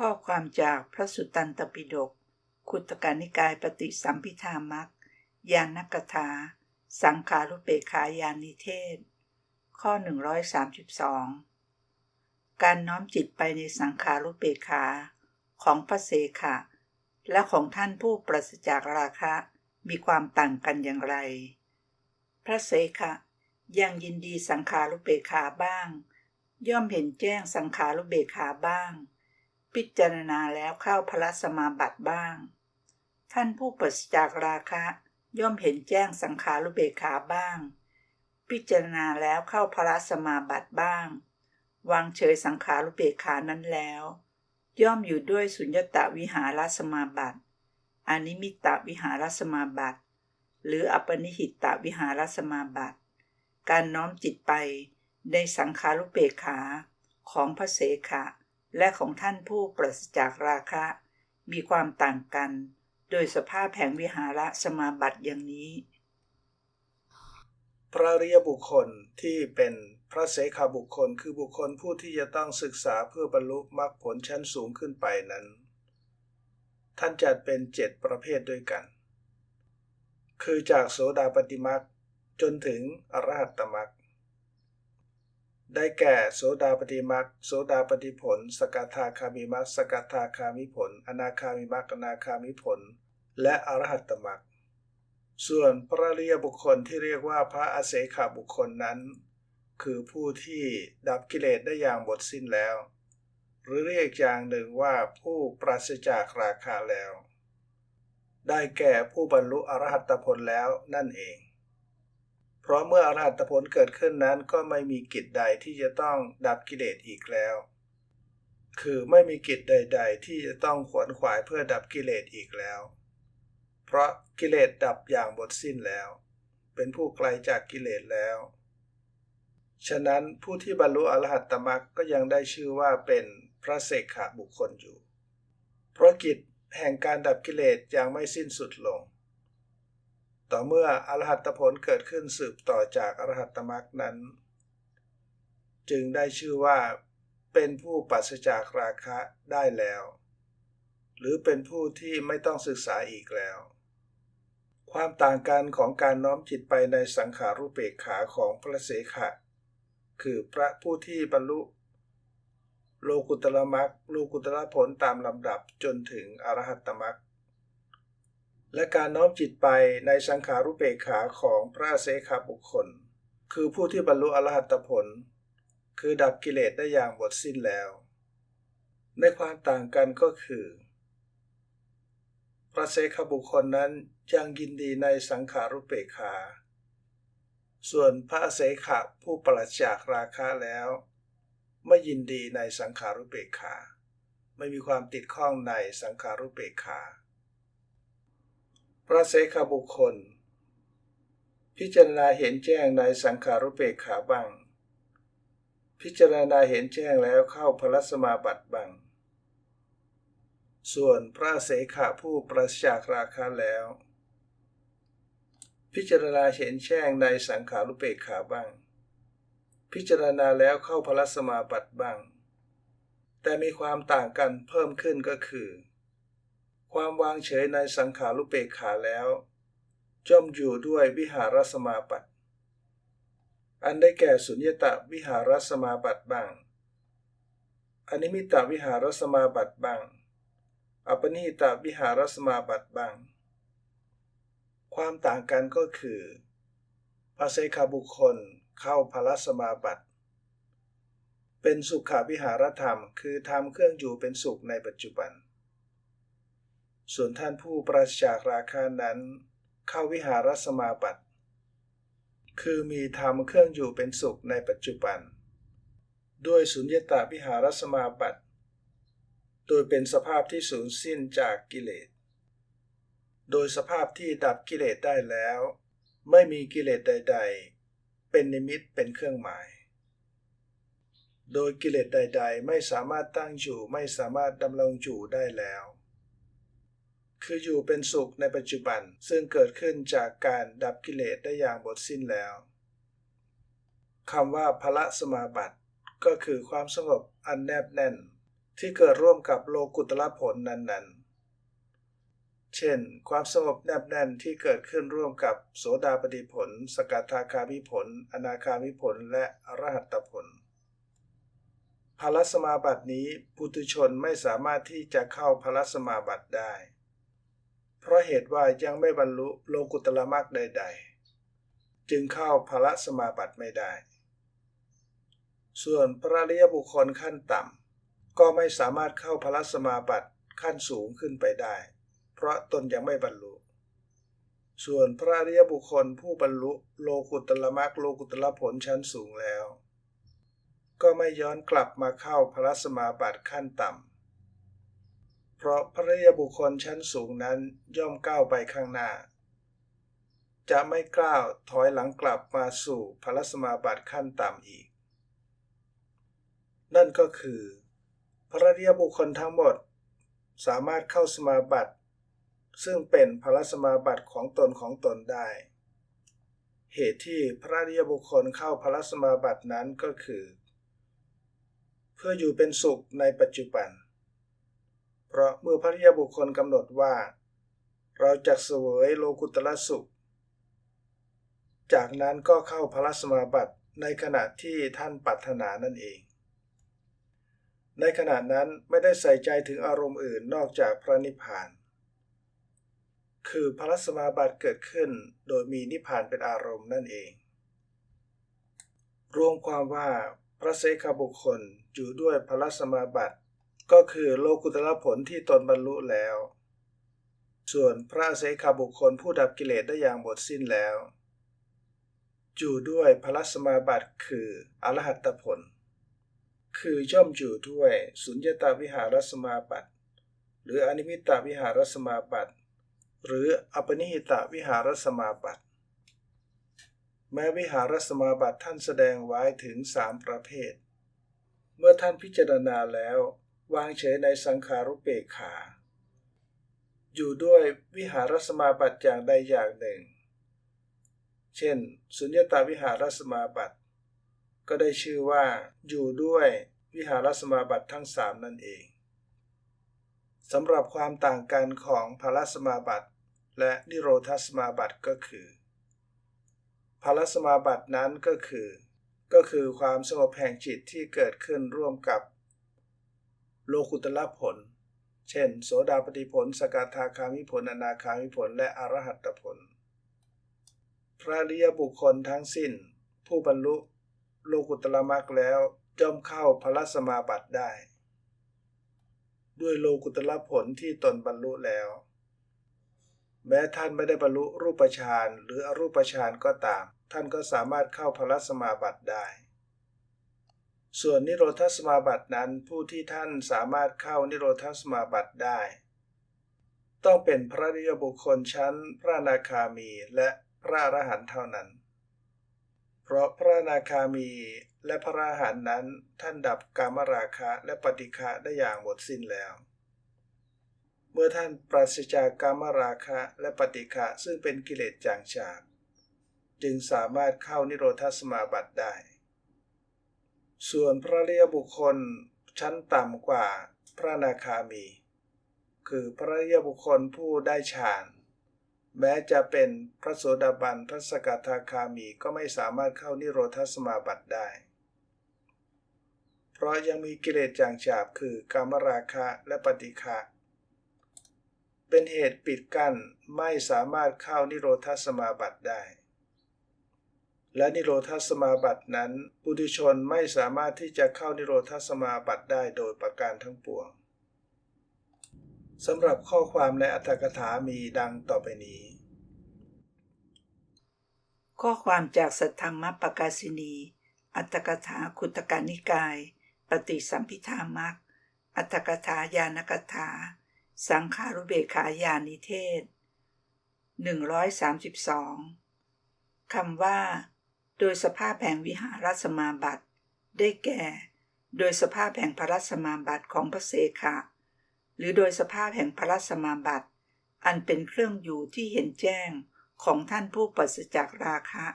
ข้อความจากพระสุตตันตปิฎกคุตกานิกายปฏิสัมพิธามักยานกถา สังขารุเปขายานิเทศ ข้อ 132 การน้อมจิตไปในสังขารุเปขา ของพระเสขะ และของท่านผู้ปราศจากราคะ มีความต่างกันอย่างไร พระเสขะยังยินดีสังขารุเปขาบ้าง ย่อมเห็นแจ้งสังขารุเบขาบ้าง พิจารณาแล้วเข้าพระสมาบัติบ้าง ท่านผู้ปราศจากราคะย่อมเห็นแจ้งสังขารุเบขาบ้าง พิจารณาแล้วเข้าพระสมาบัติบ้าง วางเฉยสังขารุเบขานั้นแล้ว ย่อมอยู่ด้วยสุญญตวิหารสมาบัติอนิมิตตวิหารสมาบัติ หรืออปนิหิตตวิหารสมาบัติ การน้อมจิตไปในสังขารุเปกขาของพระเสขะ และของท่านผู้ปราศจากราคะ มีความต่างกัน โดยสภาพแห่งวิหารสมาบัติอย่างนี้ พระอริยบุคคลที่เป็นพระเสขาบุคคลคือบุคคลผู้ที่จะต้องศึกษาเพื่อบรรลุมรรคผลชั้นสูงขึ้นไปนั้น ท่านจัดเป็นเจ็ดประเภทด้วยกัน คือจากโสดาปฏิมักจนถึงอรหัตตมัก ได้แก่โสดาปฏิมักโสดาปฏิผล สกทาคามิมักสกทาคามิผล อนาคามิมักอนาคามิผล และอรหัตตมักส่วนพระอริยบุคคลที่เรียกว่าพระอาเสขบุคคลนั้น คือผู้ที่ดับกิเลสได้อย่างหมดสิ้นแล้ว หรือเรียกอย่างหนึ่งว่าผู้ปราศจากราคาแล้ว ได้แก่ผู้บรรลุอรหัตผลแล้วนั่นเอง เพราะเมื่ออรหัตผลเกิดขึ้นนั้นก็ไม่มีกิจใดที่จะต้องดับกิเลสอีกแล้ว คือไม่มีกิจใด ๆ ที่จะต้องขวนขวายเพื่อดับกิเลสอีกแล้ว เพราะกิเลสดับอย่างหมดสิ้นแล้ว เป็นผู้ไกลจากกิเลสแล้ว ฉะนั้นผู้ที่บรรลุอรหัตตมรรคก็ยังได้ชื่อว่าเป็นพระเสกขบุคคลอยู่ เพราะกิจแห่งการดับกิเลสยังไม่สิ้นสุดลง ต่อเมื่ออรหัตผลเกิดขึ้นสืบต่อจากอรหัตมรรคนั้น จึงได้ชื่อว่าเป็นผู้ปราศจากราคะได้แล้ว หรือเป็นผู้ที่ไม่ต้องศึกษาอีกแล้ว ความต่างกันของการน้อมจิตไปในสังขารุเปกขาของพระเสขะ คือพระผู้ที่บรรลุ โลกุตละมักโลกุตละผลตามลำดับจนถึงอรหัตตมัก และการน้อมจิตไปในสังขารุเปกขาของพระเสขบุคคล คือผู้ที่บรรลุอรหัตผล คือดับกิเลสได้อย่างหมดสิ้นแล้ว ในความต่างกันก็คือ พระเสขบุคคลนั้นยังยินดีในสังขารุเปกขา ส่วนพระเสขะผู้ปราศจากราคะแล้ว ไม่ยินดีในสังขารุเปกขา ไม่มีความติดข้องในสังขารุเปกขา พระเสขบุคคล พิจารณาเห็นแจ้งในสังขารุเปกขาบ้างพิจารณาเห็นแจ้งแล้วเข้าพระสมาบัติบ้างส่วนพระเสขะผู้ปราศจากราคะแล้ว พิจารณาเห็นแจ้งในสังขารุเปกขาบ้างพิจารณาแล้วเข้าพระสมาบัติบ้างแต่มีความต่างกันเพิ่มขึ้นก็คือ ความวางเฉยในสังขารุเปกขาแล้วจอมอยู่ด้วยวิหารสมาบัติ อันได้แก่สุญญตวิหารสมาบัติบางอนิมิตาวิหารสมาบัติบางอปนิตาวิหารสมาบัติบาง ความต่างกันก็คือพระเสขบุคคลเข้าพระสมาบัติ เป็นสุขาวิหารธรรม คือทำเครื่องอยู่เป็นสุขในปัจจุบัน ส่วนท่านผู้ปราศจากราคานั้น เข้าวิหารสมาบัติ คือมีธรรมเครื่องอยู่เป็นสุขในปัจจุบัน ด้วยสุญญตาวิหารสมาบัติ โดยเป็นสภาพที่สูญสิ้นจากกิเลส โดยสภาพที่ดับกิเลสได้แล้ว ไม่มีกิเลสใด ๆ เป็นนิมิตเป็นเครื่องหมาย โดยกิเลสใด ๆ ไม่สามารถตั้งอยู่ไม่สามารถดำรงอยู่ได้แล้ว คืออยู่เป็นสุขในปัจจุบัน ซึ่งเกิดขึ้นจากการดับกิเลสได้อย่างหมดสิ้นแล้วคำว่าพละสมาบัติก็คือความสงบอันแนบแน่น ที่เกิดร่วมกับโลกุตละผลนั้นๆ เช่น ความสงบแนบแน่นที่เกิดขึ้นร่วมกับโสดาปฏิผล สกทาคามิผล อนาคามิผล และอรหัตตผลพลสมาบัตินี้ปุถุชนไม่สามารถที่จะเข้าพลสมาบัติได้ เพราะเหตุว่ายังไม่บรรลุโลกุตละมรรคใด ๆ จึงเข้าพลสมาบัติไม่ได้ ส่วนพระริยบุคคลขั้นต่ำก็ไม่สามารถเข้าพลสมาบัติขั้นสูงขึ้นไปได้ เพราะตนยังไม่บรรลุ ส่วนพระริยบุคคลผู้บรรลุโลกุตละมรรคโลกุตละผลชั้นสูงแล้ว ก็ไม่ย้อนกลับมาเข้าพลสมาบัติขั้นต่ำ เพราะพระอริยบุคคลชั้นสูงนั้นย่อมก้าวไปข้างหน้า จะไม่กล้าวถอยหลังกลับมาสู่พลสมาบัติขั้นต่ำอีก นั่นก็คือ พระรยบุคคลทั้งหมดสามารถเข้าสมาบัติ ซึ่งเป็นพลสมาบัติของตนของตนได้ เหตุที่พระริยบุคคลเข้าพลสมาบัตินั้นก็คือ เพื่ออยู่เป็นสุขในปัจจุบัน เพราะเมื่อพระอริยบุคคลกำหนดว่า เราจะเสวยโลกุตละสุข จากนั้นก็เข้าพลสมาบัติในขณะที่ท่านปรารถนานั่นเอง ในขณะนั้นไม่ได้ใส่ใจถึงอารมณ์อื่นนอกจากพระนิพพาน คือพลสมาบัติเกิดขึ้นโดยมีนิพพานเป็นอารมณ์นั่นเอง รวมความว่าพระเสขบุคคลอยู่ด้วยพลสมาบัติ ก็คือโลกุตละผลที่ตนบรรลุแล้ว ส่วนพระเสขบุคคลผู้ดับกิเลสได้อย่างหมดสิ้นแล้วอยู่ด้วยพลสมาบัติคืออรหัตผล คือย่อมอยู่ด้วยสุญญตาวิหารสมาบัติ หรืออนิมิตตวิหารสมาบัติ หรืออปนิหิตาวิหารสมาบัติ แม้วิหารสมาบัติท่านแสดงไว้ถึงสามประเภท เมื่อท่านพิจารณาแล้ว วางเฉยในสังขารุเปกขา อยู่ด้วยวิหารสมาบัติอย่างใดอย่างหนึ่ง เช่น สุญญตาวิหารสมาบัติก็ได้ชื่อว่าอยู่ด้วยวิหารสมาบัติทั้งสามนั่นเองสำหรับความต่างกันของพารสมาบัติและนิโรธสมาบัติก็คือพารสมาบัตินั้นก็คือ ก็คือความสงบแห่งจิตที่เกิดขึ้นร่วมกับ โลกุตละผล เช่น โสดาปฏิผล สกทาคามิผล อนาคามิผล และอรหัตผล พระริยบุคคลทั้งสิ้น ผู้บรรลุโลกุตละมรรคแล้วย่อมเข้าพระสมาบัติได้ ด้วยโลกุตละผลที่ตนบรรลุแล้ว แม้ท่านไม่ได้บรรลุรูปฌานหรืออรูปฌานก็ตาม ท่านก็สามารถเข้าพระสมาบัติได้ ส่วนนิโรธสมาบัตินั้นผู้ที่ท่านสามารถเข้านิโรธสมาบัติได้ ต้องเป็นพระริยบุคคลชั้นพระนาคามีและพระอรหันต์เท่านั้น เพราะพระนาคามีและพระอรหันต์นั้นท่านดับกามราคะและปฏิฆะได้อย่างหมดสิ้นแล้ว เมื่อท่านปราศจากกามราคะและปฏิฆะซึ่งเป็นกิเลสจางฉากจึงสามารถเข้านิโรธสมาบัติได้ ส่วนพระอริยบุคคลชั้นต่ำกว่าพระนาคามี คือพระอริยบุคคลผู้ได้ฌานแม้จะเป็นพระโสดาบันพระสกทาคามีก็ไม่สามารถเข้านิโรธสมาบัติได้ เพราะยังมีกิเลสจางฉาบคือกามราคะและปฏิฆะเป็นเหตุปิดกั้นไม่สามารถเข้านิโรธสมาบัติได้ และนิโรธสมาบัตินั้นปุถุชนไม่สามารถที่จะเข้านิโรธสมาบัติได้โดยประการทั้งปวงสำหรับข้อความในอัตถกถามีดังต่อไปนี้ ข้อความจากสัทธรรมปกาสินี อัตถกถาคุตกานิกาย ปฏิสัมพิธามักอัตถกถายานกถา สังขารุเบขายานิเทศ 132คำว่า โดยสภาพแห่งวิหารสมาบัติ ได้แก่ โดยสภาพแห่งพระสมาบัติของพระเสขะหรือโดยสภาพแห่งพระสมาบัติ อันเป็นเครื่องอยู่ที่เห็นแจ้งของท่านผู้ปัสจากราคะ